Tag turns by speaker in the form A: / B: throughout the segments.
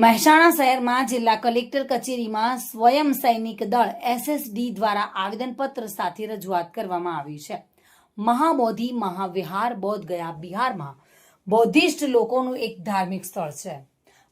A: મહેસાણા શહેરમાં જિલ્લા કલેક્ટર કચેરીમાં સ્વયં સૈનિક દળ એસએસડી દ્વારા આવેદનપત્ર સાથે રજૂઆત કરવામાં આવી છે. મહાબોધિ મહાવિહાર બોધ ગયા બિહારમાં બૌદ્ધિસ્ટ લોકોનું એક ધાર્મિક સ્થળ છે.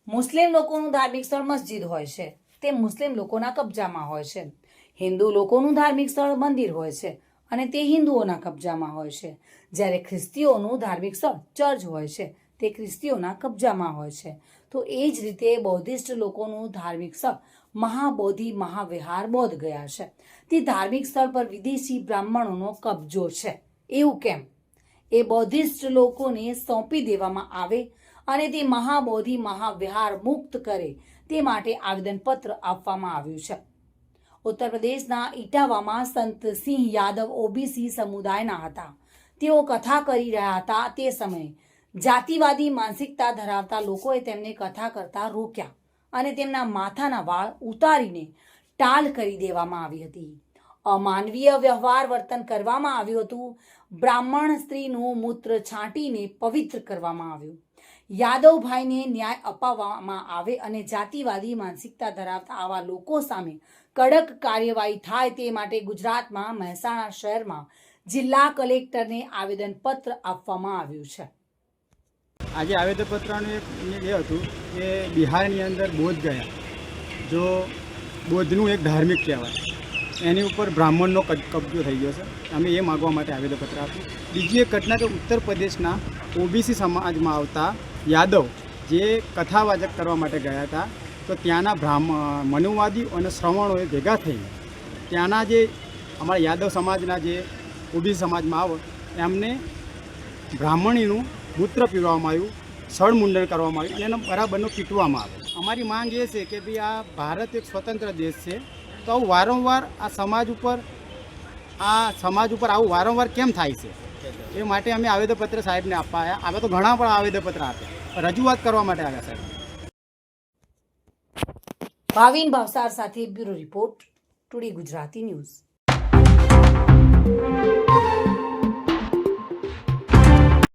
A: મુસ્લિમ લોકોનું ધાર્મિક સ્થળ મસ્જિદ હોય છે. તે મુસ્લિમ લોકોના કબજામાં હોય છે. હિન્દુ લોકોનું ધાર્મિક સ્થળ મંદિર હોય છે અને તે હિન્દુઓના કબજામાં હોય છે. જ્યારે ખ્રિસ્તીઓનું ધાર્મિક સ્થળ ચર્ચ હોય છે. તે ખ્રિસ્તીઓના કબજામાં હોય છે. તો એ જ રીતે બૌદ્ધિસ્ટ લોકોનું ધાર્મિક સ્થળ મહાબોધિ મહાવિહાર બોધ ગયા છે. તે ધાર્મિક સ્થળ પર વિદેશી બ્રાહ્મણોનો કબજો છે. એવું કેમ? એ બૌદ્ધિસ્ટ લોકોને સોંપી દેવામાં આવે અને તે મહાબોધિ મહાવિહાર મુક્ત કરે તે માટે આવેદનપત્ર આપવામાં આવ્યું છે. ઉત્તર પ્રદેશના ઇટાવામાં સંતસિંહ યાદવ ઓબીસી સમુદાયના હતા. તેઓ કથા કરી રહ્યા હતા તે સમયે. જાતિવાદી માનસિકતા ધરાવતા લોકોએ તેમને કથા કરતા રોક્યા અને તેમના માથાના વાળ ઉતારીને ટાલ કરી દેવામાં આવી હતી. અમાનવીય વ્યવહાર વર્તન કરવામાં આવ્યું હતું. બ્રાહ્મણ સ્ત્રીનું મૂત્ર છાંટીને પવિત્ર કરવામાં આવ્યું. યાદવભાઈને ન્યાય અપાવવામાં આવે અને જાતિવાદી માનસિકતા ધરાવતા આવા લોકો સામે કડક કાર્યવાહી થાય તે માટે ગુજરાતમાં મહેસાણા શહેરમાં જિલ્લા કલેક્ટરને આવેદનપત્ર આપવામાં આવ્યું છે.
B: આજે આવેદનપત્રનું એક એ હતું કે બિહારની અંદર બોધ ગયા, જો બોધનું એક ધાર્મિક કહેવાય. એની ઉપર બ્રાહ્મણનો કબ- કબજો થઈ ગયો છે. અમે એ માગવા માટે આવેદનપત્ર આપ્યું. બીજી એક ઘટના કે ઉત્તર પ્રદેશના ઓબીસી સમાજમાં આવતા યાદવ જે કથાવાચક કરવા માટે ગયા હતા, તો ત્યાંના બ્રાહ્મ, મનુવાદી અને શ્રવણોએ ભેગા થઈ ત્યાંના જે અમારા યાદવ સમાજના જે ઓબીસી સમાજમાં આવે, એમને બ્રાહ્મણીનું મૂત્ર પીવડાવવામાં આવ્યું સળમુંડન કરવામાં આવ્યું, અને એને બરાબરનું પીટવામાં આવ્યું અમારી માંગ એ છે કે ભાઈ આ ભારત એક સ્વતંત્ર દેશ છે, તો આવું વારંવાર આ સમાજ ઉપર, આ સમાજ ઉપર આવું વારંવાર કેમ થાય છે? એ માટે અમે આવેદનપત્ર સાહેબને આપવા આવ્યા અમે તો ઘણા પણ આવેદનપત્ર આપ્યા. રજૂઆત કરવા માટે આવ્યા સાહેબ.
A: ભાવિન ભાવસાર સાથે bureau report, today Gujarati news.